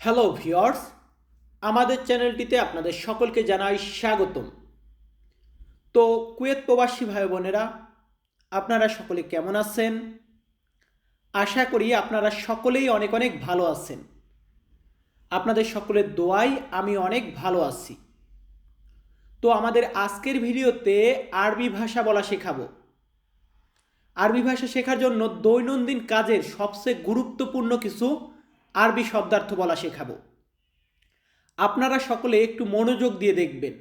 Hello viewers আমাদের চ্যানেলটিতে আপনাদের সকলকে জানাই স্বাগতম। তো কুয়েত প্রবাসী ভাই বোনেরা, আপনারা সকলে কেমন আছেন? আশা করি আপনারা সকলেই অনেক অনেক ভালো আছেন। আপনাদের সকলের দোয়াই আমি অনেক ভালো আছি। তো আমাদের আজকের ভিডিওতে আরবি ভাষা বলা শেখাবো। আরবি ভাষা শেখার জন্য দৈনন্দিন কাজের সবচেয়ে গুরুত্বপূর্ণ কিছু আরবি শব্দার্থ বলা শেখাবো। আপনারা সকলে একটু মনোযোগ দিয়ে দেখবেন।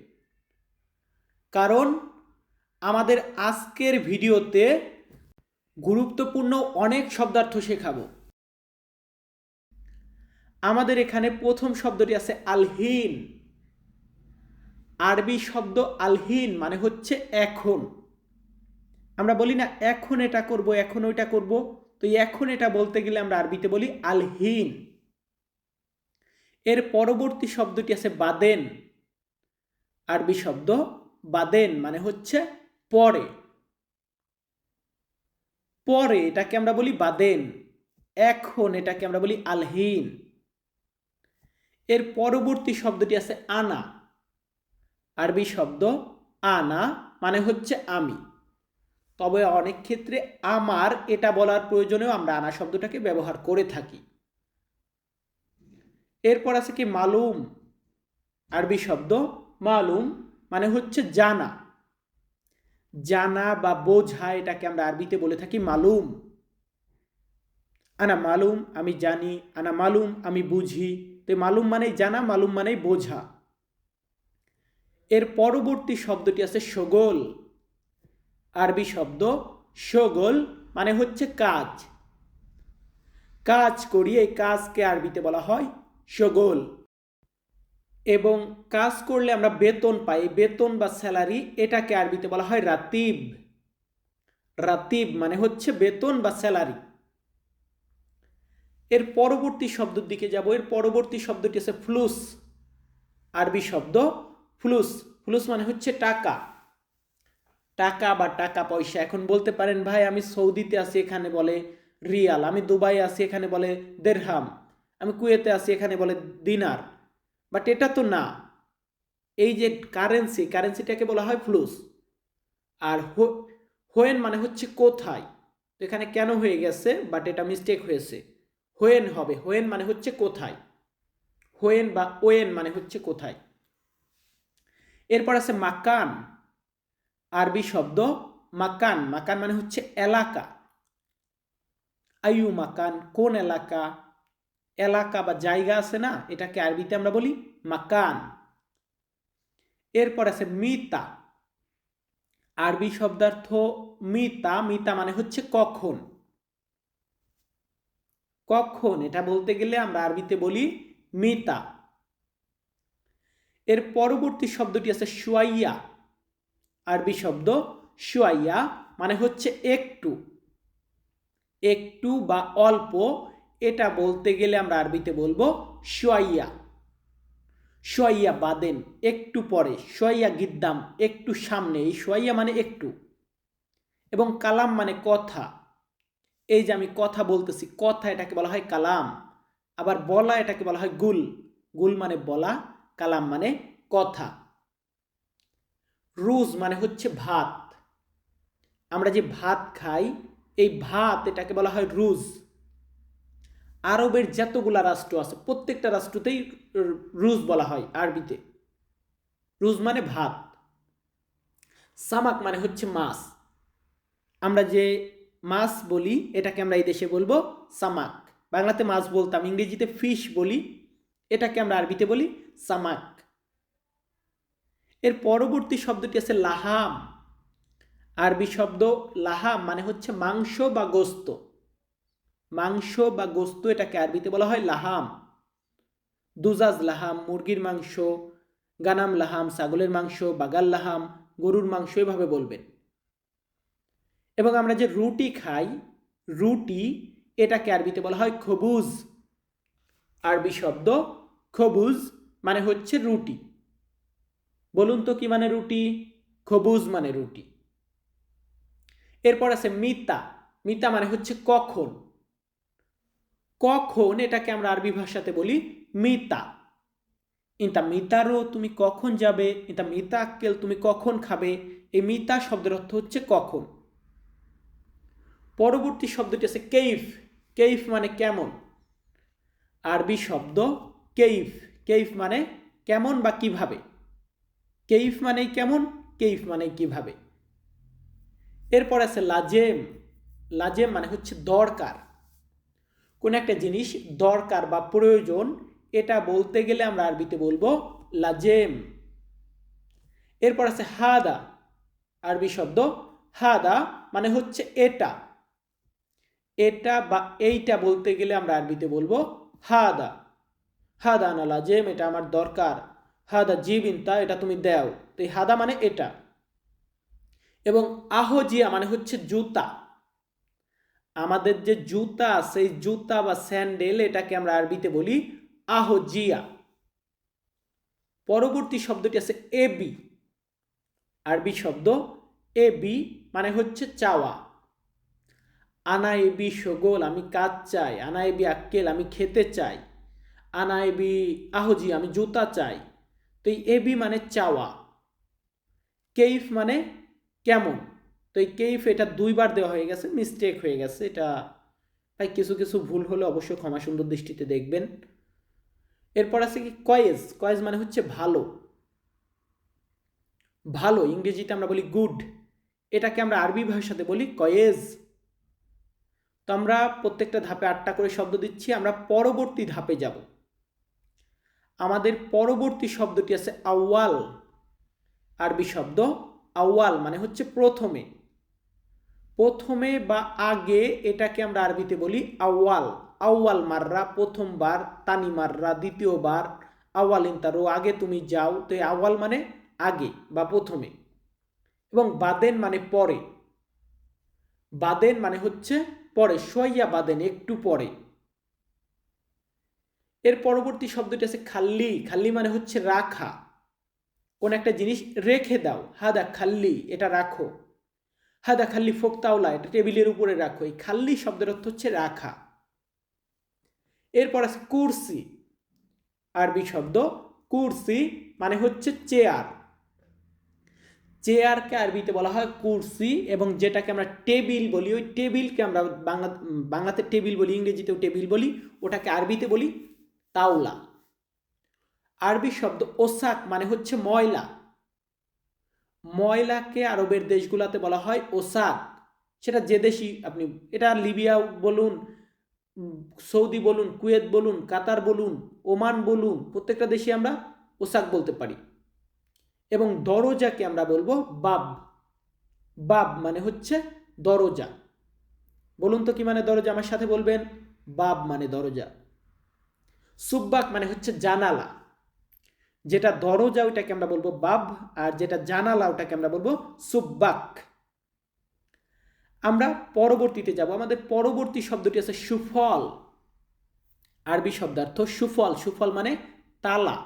কারণ আমাদের আজকের ভিডিওতে গুরুত্বপূর্ণ অনেক শব্দার্থ শেখাবো। আমাদের এখানে প্রথম শব্দটি আছে আলহীন। আরবি শব্দ আলহীন মানে হচ্ছে এখন। আমরা বলি না, এখন এটা করব, এখন ওইটা করব। তো এখন এটা বলতে গেলে আমরা আরবিতে বলি আলহীন। এর পরবর্তী শব্দটি আছে বাদেন। আরবি শব্দ বাদেন মানে হচ্ছে পরে। পরে এটাকে আমরা বলি বাদেন। এখন এটাকে আমরা বলি আলহীন। এর পরবর্তী শব্দটি আছে আনা। আরবি শব্দ আনা মানে হচ্ছে আমি। তবে অনেক ক্ষেত্রে আমার এটা বলার প্রয়োজনেও আমরা আনা শব্দটাকে ব্যবহার করে থাকি। এরপর আছে কি মালুম, আরবি শব্দ মালুম মানে হচ্ছে জানা। জানা বা বোঝা এটাকে আমরা আরবিতে বলে থাকি মালুম। আনা মালুম, আমি জানি, আনা মালুম, আমি বুঝি। তো মালুম মানে জানা, মালুম মানে বোঝা। এর পরবর্তী শব্দটি আছে সগোল। আরবি শব্দ সগোল মানে হচ্ছে কাজ। কাজ করি এই কাজকে আরবিতে বলা হয় সগোল। এবং কাজ করলে আমরা বেতন পাই। বেতন বা স্যালারি এটাকে আরবিতে বলা হয় রাতিব। রাতিব মানে হচ্ছে বেতন বা স্যালারি। এর পরবর্তী শব্দের দিকে যাব। এর পরবর্তী শব্দটি আছে ফ্লুস। আরবি শব্দ ফ্লুস। ফ্লুস মানে হচ্ছে টাকা। টাকা বা টাকা পয়সা। এখন বলতে পারেন, ভাই, আমি সৌদিতে আছি, এখানে বলে রিয়াল। আমি দুবাই আছি, এখানে বলে দেড়হাম। আমি কুয়েতে আছি, এখানে বলে দিনার। বাট এটা তো না। এই যে কারেন্সি, কারেন্সিটাকে বলা হয় ফ্লুস। আর হোয়েন মানে হচ্ছে কোথায়? তো এখানে কেন হয়ে গেছে? বাট এটা মিস্টেক হয়েছে। হোয়েন হবে। হোয়েন মানে হচ্ছে কোথায়? হোয়েন বা ওয়েন মানে হচ্ছে কোথায়? এরপর আছে মাকান। আরবি শব্দ মাকান। মাকান মানে হচ্ছে এলাকা। আয়ু মাকান? কোন এলাকা? এলাকা বা জায়গা আছে না? এটাকে আরবিতে আমরা বলি মাকান। এরপর আছে মিতা। আরবি শব্দার্থ মিতা। মিতা মানে হচ্ছে কখন। কখন, এটা বলতে গেলে আমরা আরবিতে বলি মিতা। এর পরবর্তী শব্দটি আছে সুয়াইয়া আরবি শব্দ সুয়াইয়া মানে হচ্ছে একটু। একটু বা অল্প, এটা বলতে গেলে আমরা আরবিতে বলব সোয়াইয়া সোয়াইয়া বাদেন, একটু পরে। সোয়াইয়া গিদ্দাম, একটু সামনে। এই সোয়াইয়া মানে একটু। এবং কালাম মানে কথা। এই যে আমি কথা বলতেছি, কথা এটাকে বলা হয় কালাম। আবার বলা এটাকে বলা হয় গুল। গুল মানে বলা, কালাম মানে কথা। রুজ মানে হচ্ছে ভাত। আমরা যে ভাত খাই, এই ভাত এটাকে বলা হয় রুজ। আরবের যতগুলা রাষ্ট্র আছে, প্রত্যেকটা রাষ্ট্রতেই রুজ বলা হয় আরবিতে। রুজ মানে ভাত। সামাক মানে হচ্ছে মাছ। আমরা যে মাছ বলি, এটাকে আমরা এই দেশে বলব সামাক। বাংলাতে মাছ বলতাম, ইংরেজিতে ফিশ বলি, এটাকে আমরা আরবিতে বলি সামাক। এর পরবর্তী শব্দটি আছে লাহাম। আরবি শব্দ লাহাম মানে হচ্ছে মাংস বা গোস্ত। মাংস বা গোস্ত এটাকে আরবিতে বলা হয় লাহাম। দুজাজ লাহাম, মুরগির মাংস, গানাম লাহাম, ছাগলের মাংস, বাগাল লাহাম, গরুর মাংস এভাবে বলবেন। এবং আমরা যে রুটি খাই, রুটি এটাকে আরবিতে বলা হয় খবুজ। আরবি শব্দ খবুজ মানে হচ্ছে রুটি। বলুন তো কি মানে রুটি? খবুজ মানে রুটি। এরপর আছে মিতা। মিতা মানে হচ্ছে কখন? কখন এটাকে আমরা আরবি ভাষাতে বলি মিতা। ইন্তা মিতারও তুমি কখন যাবে? ইন্তা মিতা আক্কেল, তুমি কখন খাবে? এই মিতা শব্দের অর্থ হচ্ছে কখন। পরবর্তী শব্দটি আছে কেইফ। কেইফ মানে কেমন? আরবি শব্দ কেইফ। কেইফ মানে কেমন বা কীভাবে? কেইফ মানে কেমন? কেইফ মানে কীভাবে? এরপর আছে লাজেম। লাজেম মানে হচ্ছে দরকার। কোন একটা জিনিস দরকার বা প্রয়োজন, এটা বলতে গেলে আমরা আরবিতে বলব লাজেম। এরপর আছে হাদা, আরবি শব্দ হাদা মানে হচ্ছে এটা। এটা বা এইটা বলতে গেলে আমরা আরবিতে বলব হাদা। হাদা না লাজেম, এটা আমার দরকার। হাদা জিবিনতা, এটা তুমি দাও। তো এই হাদা মানে এটা। এবং আহজিয়া মানে হচ্ছে জুতা। আমাদের যে জুতা, সেই জুতা বা স্যান্ডেল, এটাকে আমরা আরবিতে বলি আহজিয়া। পরবর্তী শব্দটি আছে এবি আরবি শব্দ এবি মানে হচ্ছে চাওয়া। আনা এবি সগোল, আমি কাজ চাই। আনা এবি আক্কেল, আমি খেতে চাই। আনা এবি আহজি আমি জুতা চাই। তো এই এবি মানে চাওয়া। কেইফ মানে কেমন? তো এই কেইফ, এটা দুইবার দেওয়া হয়ে গেছে মিস্টেক হয়ে গেছে, এটা তাই কিছু কিছু ভুল হলে অবশ্যই ক্ষমা সুন্দর দৃষ্টিতে দেখবেন। এরপর আছে কি কয়েজ কয়েজ মানে হচ্ছে ভালো। ভালো, ইংরেজিতে আমরা বলি গুড এটাকে আমরা আরবি ভাষাতে বলি কয়েজ। তো আমরা প্রত্যেকটা ধাপে আটটা করে শব্দ দিচ্ছি, আমরা পরবর্তী ধাপে যাব। আমাদের পরবর্তী শব্দটি আছে আউয়াল। আরবি শব্দ আউয়াল মানে হচ্ছে প্রথমে। প্রথমে বা আগে এটাকে আমরা আরবিতে বলি আউয়াল। আউয়াল মাররা, প্রথমবার, তানি মাররা, দ্বিতীয়বার আওয়াল ইন্তারো আগে তুমি যাও। তো আওয়াল মানে আগে বা প্রথমে। এবং বাদেন মানে পরে। বাদেন মানে হচ্ছে পরে সইয়া বাদেন একটু পরে। এর পরবর্তী শব্দটি আছে খাল্লি। খাল্লি মানে হচ্ছে রাখা। কোন একটা জিনিস রেখে দাও। হাদা খাল্লি, এটা রাখো। হাদা খাল্লি ফোকতাওলা এটা টেবিলের উপরে রাখো। এই খাল্লি শব্দের অর্থ হচ্ছে রাখা। এরপর আছে কুরসি। আরবি শব্দ কুরসি মানে হচ্ছে চেয়ার। চেয়ারকে আরবিতে বলা হয় কুরসি এবং যেটাকে আমরা টেবিল বলি, ওই টেবিলকে আমরা বাংলা বাংলাতে টেবিল বলি, ইংরেজিতেও টেবিল বলি, ওটাকে আরবিতে বলি তাওলা। আরবি শব্দ ওসাক মানে হচ্ছে ময়লা। ময়লাকে আরবের দেশগুলোতে বলা হয় ওসাক। সেটা যে দেশই আপনি, এটা লিবিয়া বলুন, সৌদি বলুন, কুয়েত বলুন, কাতার বলুন, ওমান বলুন, প্রত্যেকটা দেশে আমরা ওসাক বলতে পারি। এবং দরজাকে আমরা বলব বাব। বাব মানে হচ্ছে দরজা। বলুন তো কি মানে দরজা? আমার সাথে বলবেন, বাব মানে দরজা। সুব্বাক মানে হচ্ছে জানালা, যেটা দরজা ওইটাকে আমরা বলব বাব, আর যেটা জানালা ওটাকে আমরা বলব সুব্বাক। আমরা পরবর্তীতে যাব, আমাদের পরবর্তী শব্দটি আছে সুফল, আরবি শব্দার্থ সুফল সুফল মানে তালা।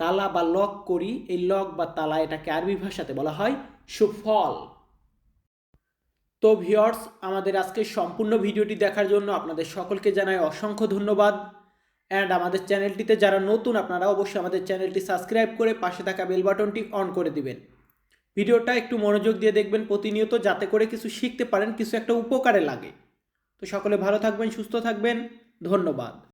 তালা বা লক করি, এই লক বা তালা এটাকে আরবি ভাষাতে বলা হয় সুফল। তো ভিওর্স আমাদের আজকে সম্পূর্ণ ভিডিওটি দেখার জন্য আপনাদের সকলকে জানাই অসংখ্য ধন্যবাদ। অ্যান্ড আমাদের চ্যানেলটিতে যারা নতুন, আপনারা অবশ্যই আমাদের চ্যানেলটি সাবস্ক্রাইব করে পাশে থাকা বেল বাটনটি অন করে দিবেন। ভিডিওটা একটু মনোযোগ দিয়ে দেখবেন প্রতিনিয়ত, যাতে করে কিছু শিখতে পারেন, কিছু একটা উপকারে লাগে। তো সকলে ভালো থাকবেন, সুস্থ থাকবেন। ধন্যবাদ।